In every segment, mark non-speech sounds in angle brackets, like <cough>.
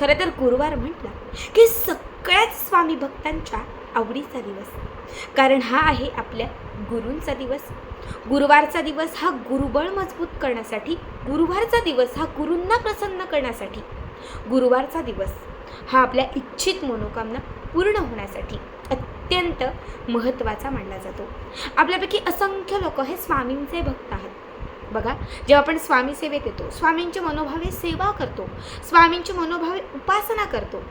खरं तर गुरुवार म्हटला की सगळ्याच स्वामी भक्तांच्या आवडीचा दिवस. कारण हा आहे आपल्या गुरूंचा दिवस. गुरुवारचा दिवस हा गुरुबळ मजबूत करण्यासाठी गुरुवारचा दिवस हा गुरूंना प्रसन्न करण्यासाठी गुरुवारचा दिवस हा आपल्या इच्छित मनोकामना पूर्ण होण्यासाठी अत्यंत महत्त्वाचा मानला जातो. आपल्यापैकी असंख्य लोक हे स्वामींचे भक्त आहेत. बघा जेव्हा आपण स्वामी सेवेत येतो स्वामींचे मनोभावे सेवा करतो स्वामींचे मनोभावे उपासना करतो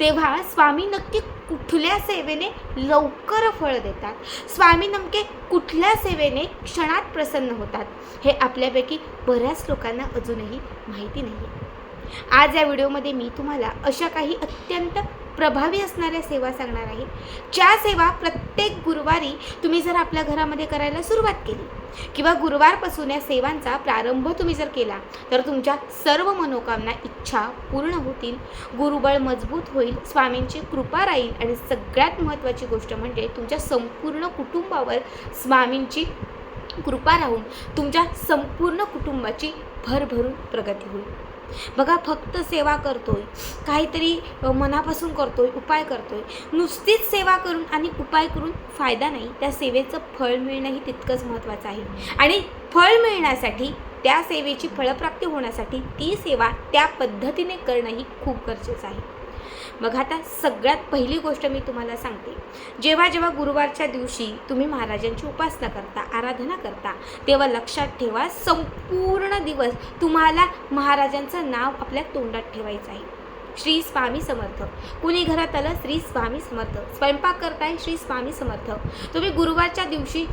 तेव्हा स्वामी नक्की कुठल्या सेवेने लवकर फळ देतात? स्वामी नमके कुठल्या सेवेने क्षणात प्रसन्न होतात? हे आपल्यापैकी बऱ्याच लोकांना अजूनही माहिती नाही आज या व्हिडिओमध्ये मी तुम्हाला अशा काही अत्यंत प्रभावी असणाऱ्या सेवा सांगणार आहे. ज्या सेवा प्रत्येक गुरुवारी तुम्ही जर आपल्या घरामध्ये करायला सुरुवात केली किंवा गुरुवारपासून या सेवांचा प्रारंभ तुम्ही जर केला तर तुमच्या सर्व मनोकामना इच्छा पूर्ण होतील. गुरुबळ मजबूत होईल स्वामींची कृपा राहील आणि सगळ्यात महत्त्वाची गोष्ट म्हणजे तुमच्या संपूर्ण कुटुंबावर स्वामींची कृपा राहून तुमच्या संपूर्ण कुटुंबाची भरभरून प्रगती होईल. बघा फक्त सेवा करतोय. काहीतरी मनापासून करतोय उपाय करतोय. नुसतीच सेवा करून आणि उपाय करून फायदा नाही. त्या सेवेचं फळ मिळणंही तितकंच महत्त्वाचं आहे. आणि फळ मिळण्यासाठी त्या सेवेची फळप्राप्ती होण्यासाठी ती सेवा त्या पद्धतीने करणंही खूप गरजेचं आहे. मग आता सगळ्यात पहिली गोष्ट मी तुम्हाला सांगते. जेव्हा जेव्हा गुरुवारच्या दिवशी तुम्ही महाराजांची उपासना करता आराधना करता तेव्हा लक्षात ठेवा संपूर्ण दिवस तुम्हाला महाराजांचं नाव आपल्या तोंडात ठेवायचं आहे. श्री स्वामी समर्थ. कुणी घरात आलं? श्री स्वामी समर्थ. स्वयंपाक करताय? श्री स्वामी समर्थ. तुम्ही गुरुवारच्या दिवशी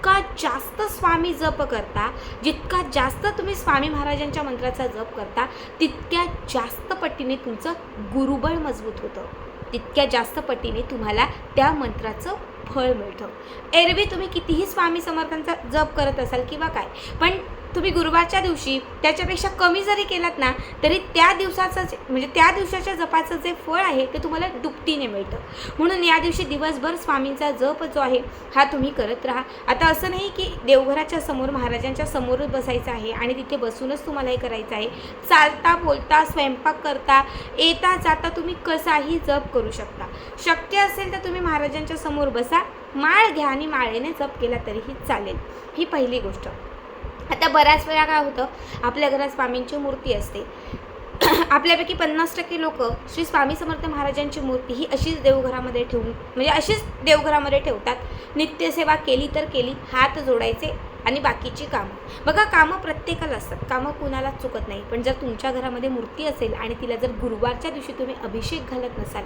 जितका जास्त स्वामी जप करता जितका जास्त तुम्ही स्वामी महाराजांच्या मंत्राचा जप करता तितक्या जास्त पटीने तुमचं गुरुबळ मजबूत होतं. तितक्या जास्त पटीने तुम्हाला त्या मंत्राचं फळ मिळतं. एरवी तुम्ही कितीही स्वामी समर्थांचा जप करत असाल किंवा काय पण तुम्ही गुरुवारच्या दिवशी त्याच्यापेक्षा कमी जरी केलात ना तरी त्या दिवसाचं जे म्हणजे त्या दिवसाच्या जपाचं जे फळ आहे ते तुम्हाला दुपटीने मिळतं. म्हणून या दिवशी दिवसभर स्वामींचा जप जो आहे हा तुम्ही करत राहा. आता असं नाही की देवघराच्या समोर महाराजांच्या समोरच बसायचं आहे आणि तिथे बसूनच तुम्हाला हे करायचं आहे. चालता बोलता स्वयंपाक करता येता जाता तुम्ही कसाही जप करू शकता. शक्य असेल तर तुम्ही महाराजांच्या समोर बसा. माळ घ्या आणि माळेने जप केला तरीही चालेल. ही पहिली गोष्ट. आता बऱ्याच वेळा काय होतं आपल्या घरात स्वामींची मूर्ती असते. <clears throat> आपल्यापैकी पन्नास टक्के लोक श्री स्वामी समर्थ महाराजांची मूर्ती ही अशीच देवघरामध्ये ठेवून म्हणजे अशीच देवघरामध्ये ठेवतात. नित्यसेवा केली तर केली हात जोडायचे आणि बाकीची कामं. बघा कामं प्रत्येकाला असतात. कामं कुणालाच चुकत नाही. पण जर तुमच्या घरामध्ये मूर्ती असेल आणि तिला जर गुरुवारच्या दिवशी तुम्ही अभिषेक घालत नसाल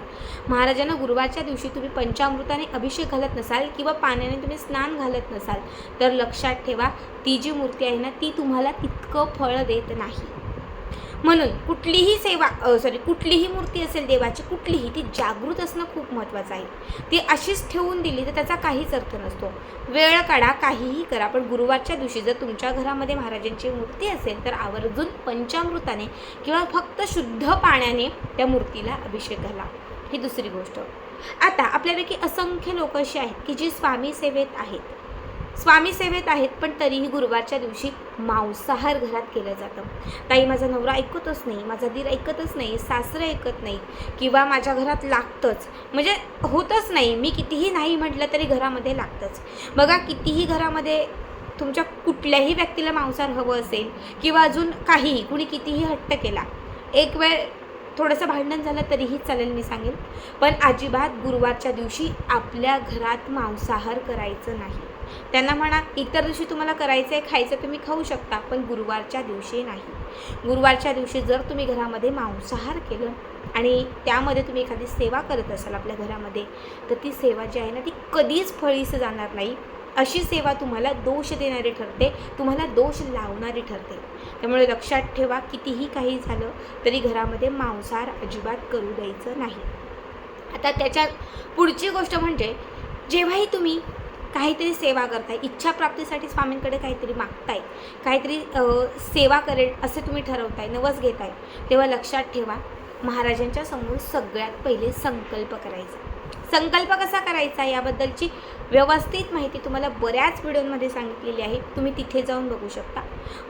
महाराजांना गुरुवारच्या दिवशी तुम्ही पंचामृताने अभिषेक घालत नसाल किंवा पाण्याने तुम्ही स्नान घालत नसाल तर लक्षात ठेवा ती जी मूर्ती आहे ना ती तुम्हाला तितकं फळ देत नाही. म्हणून कुठलीही सेवा सॉरी कुठलीही मूर्ती असेल देवाची कुठलीही ती जागृत असणं खूप महत्त्वाचं आहे. ती अशीच ठेवून दिली तर त्याचा काहीच अर्थ नसतो. वेळ काढा काहीही करा पण गुरुवारच्या दिवशी जर तुमच्या घरामध्ये महाराजांची मूर्ती असेल तर आवर्जून पंचामृताने किंवा फक्त शुद्ध पाण्याने त्या मूर्तीला अभिषेक घाला. ही दुसरी गोष्ट. आता आपल्यापैकी असंख्य लोक अशी आहेत की जी स्वामी सेवेत आहेत. स्वामी सेवेत आहेत पण तरीही गुरुवारच्या दिवशी मांसाहार घरात केलं जातं. ताई माझा नवरा ऐकतच नाही माझा दीर ऐकतच नाही सासरं ऐकत नाही किंवा माझ्या घरात लागतंच. म्हणजे होतच नाही. मी कितीही नाही म्हटलं तरी घरामध्ये लागतंच. बघा कितीही घरामध्ये तुमच्या कुठल्याही व्यक्तीला मांसाहार हवं असेल किंवा अजून काहीही कुणी कितीही हट्ट केला एक वेळ थोडंसं भांडण झालं तरीही चालेल मी सांगेन. पण अजिबात गुरुवारच्या दिवशी आपल्या घरात मांसाहार करायचं नाही. त्यांना म्हणा इतर दिवशी तुम्हाला करायचं आहे खायचं तुम्ही खाऊ शकता पण गुरुवारच्या दिवशी नाही. गुरुवारच्या दिवशी जर तुम्ही घरामध्ये मांसाहार केलं आणि त्यामध्ये तुम्ही एखादी सेवा करत असाल आपल्या घरामध्ये तर ती सेवा जी आहे ना ती कधीच फळीस जाणार नाही. अशी सेवा तुम्हाला दोष देणारी ठरते तुम्हाला दोष लावणारी ठरते. त्यामुळे लक्षात ठेवा कितीही काही झालं तरी घरामध्ये मांसाहार अजिबात करू द्यायचं नाही. आता त्याच्या पुढची गोष्ट म्हणजे जेव्हाही तुम्ही काहीतरी सेवा करताय. इच्छाप्राप्तीसाठी स्वामींकडे काहीतरी मागताय. काहीतरी सेवा करेल असे तुम्ही ठरवताय नवस घेताय. तेव्हा लक्षात ठेवा महाराजांच्या समोर सगळ्यात पहिले संकल्प करायचा. संकल्प कसा करायचा याबद्दलची व्यवस्थित माहिती तुम्हाला बऱ्याच व्हिडिओमध्ये सांगितलेली आहे. तुम्ही तिथे जाऊन बघू शकता.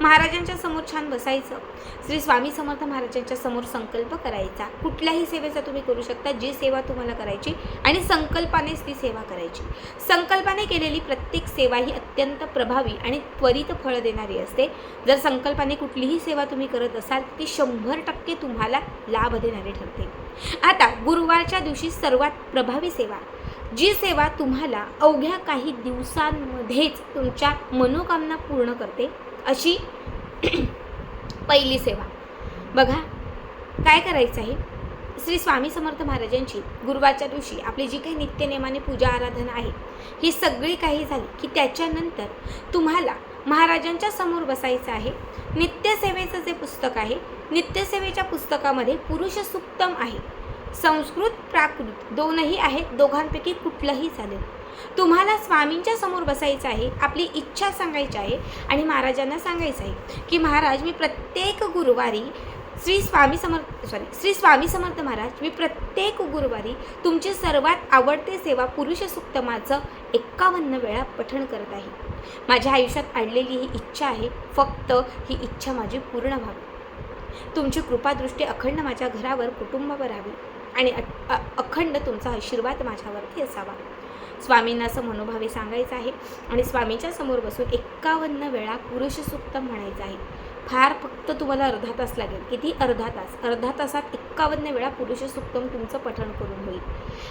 महाराजांच्या समोर छान बसायचं. श्री स्वामी समर्थ महाराजांच्या समोर संकल्प करायचा. कुठल्याही सेवेचा तुम्ही करू शकता. जी सेवा तुम्हाला करायची आणि संकल्पानेच ती सेवा करायची. संकल्पाने केलेली प्रत्येक सेवा ही अत्यंत प्रभावी आणि त्वरित फळ देणारी असते. जर संकल्पाने कुठलीही सेवा तुम्ही करत असाल ती शंभर टक्के तुम्हाला लाभ देणारी ठरते. आता गुरुवारच्या दिवशी सर्वात प्रभावी सेवा. जी सेवा तुम्हाला अवघ्या काही दिवसांमध्येच तुमच्या मनोकामना पूर्ण करते अशी <clears throat> पहिली सेवा. बघा काय करायचं आहे? श्री स्वामी समर्थ महाराजांची गुरुवारच्या दिवशी आपली जी काही नित्यनेमाने पूजा आराधना आहे ही सगळी काही झाली की त्याच्यानंतर तुम्हाला महाराजांच्या समोर बसायचं आहे. नित्यसेवेचं जे पुस्तक आहे नित्यसेवेच्या पुस्तकामध्ये पुरुष सुक्तम आहे. संस्कृत प्राकृत दोनही आहेत दोघांपैकी कुठलंही चालेल. तुम्हाला स्वामींच्या समोर बसायचं आहे आपली इच्छा सांगायची आहे आणि महाराजांना सांगायचं आहे की महाराज मी प्रत्येक गुरुवारी श्री स्वामी समर्थ सॉरी श्री स्वामी समर्थ महाराज मी प्रत्येक गुरुवारी तुमची सर्वात आवडते सेवा पुरुष सुक्तमाचं एक्कावन्न वेळा पठण करत आहे. माझ्या आयुष्यात आणलेली ही इच्छा आहे फक्त ही इच्छा माझी पूर्ण व्हावी. तुमची कृपादृष्टी अखंड माझ्या घरावर कुटुंबावर हवी आणि अखंड तुमचा आशीर्वाद माझ्यावरती असावा. स्वामींना असं मनोभावे सांगायचं आहे आणि स्वामींच्या समोर बसून एक्कावन्न वेळा पुरुषसूक्त म्हणायचं आहे. फार फक्त तुम्हाला अर्धा तास लागेल. किती? अर्धा तास. अर्धा तासात एक्कावन्न वेळा पुरुषसुत्तम तुमचं पठण करून होईल.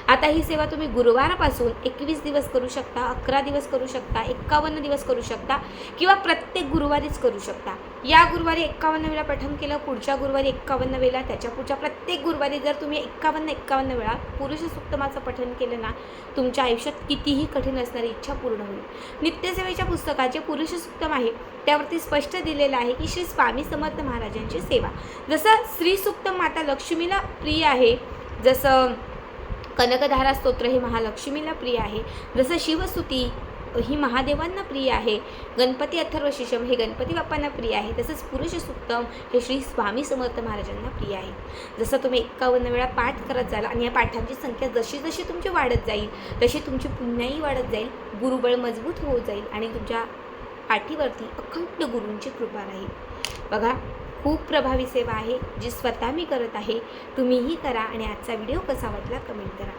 आता ही सेवा तुम्ही गुरुवारपासून एकवीस दिवस करू शकता अकरा दिवस करू शकता एक्कावन्न दिवस करू शकता किंवा प्रत्येक गुरुवारीच करू शकता. या गुरुवारी एक्कावन्न वेळा पठण केलं पुढच्या गुरुवारी एक्कावन्न वेळा त्याच्या पुढच्या प्रत्येक गुरुवारी जर तुम्ही एक्कावन्न एक्कावन्न वेळा पुरुष सुक्तमाचं पठण केलं ना तुमच्या आयुष्यात कितीही कठीण असणारी इच्छा पूर्ण होईल. नित्यसेवेच्या पुस्तकात जे पुरुष सुक्तम आहे त्यावरती स्पष्ट दिलेलं आहे की श्री स्वामी समर्थ महाराजांची सेवा. जसं श्री सुक्तम माता लक्ष्मीला प्रिय आहे जसं कनकधारा स्तोत्र हे महालक्ष्मीला प्रिय आहे जसं शिवस्तुती ही महादेवांना प्रिय आहे. गणपती अथर्व शिशम हे गणपती बाप्पांना प्रिय आहे. तसंच पुरुष सुक्तम हे श्री स्वामी समर्थ महाराजांना प्रिय आहे. जसं तुम्ही एक्कावन्न वेळा पाठ करत जाल आणि या पाठांची संख्या जशी जशी तुमची वाढत जाईल तशी तुमची पुण्याही वाढत जाईल गुरुबळ मजबूत होत जाईल आणि तुमच्या पाठीवरती अखंड गुरूंची कृपा राहील. बघा खूप प्रभावी सेवा आहे जी स्वतः मी करत आहे. तुम्हीही करा आणि आजचा व्हिडिओ कसा वाटला कमेंट करा.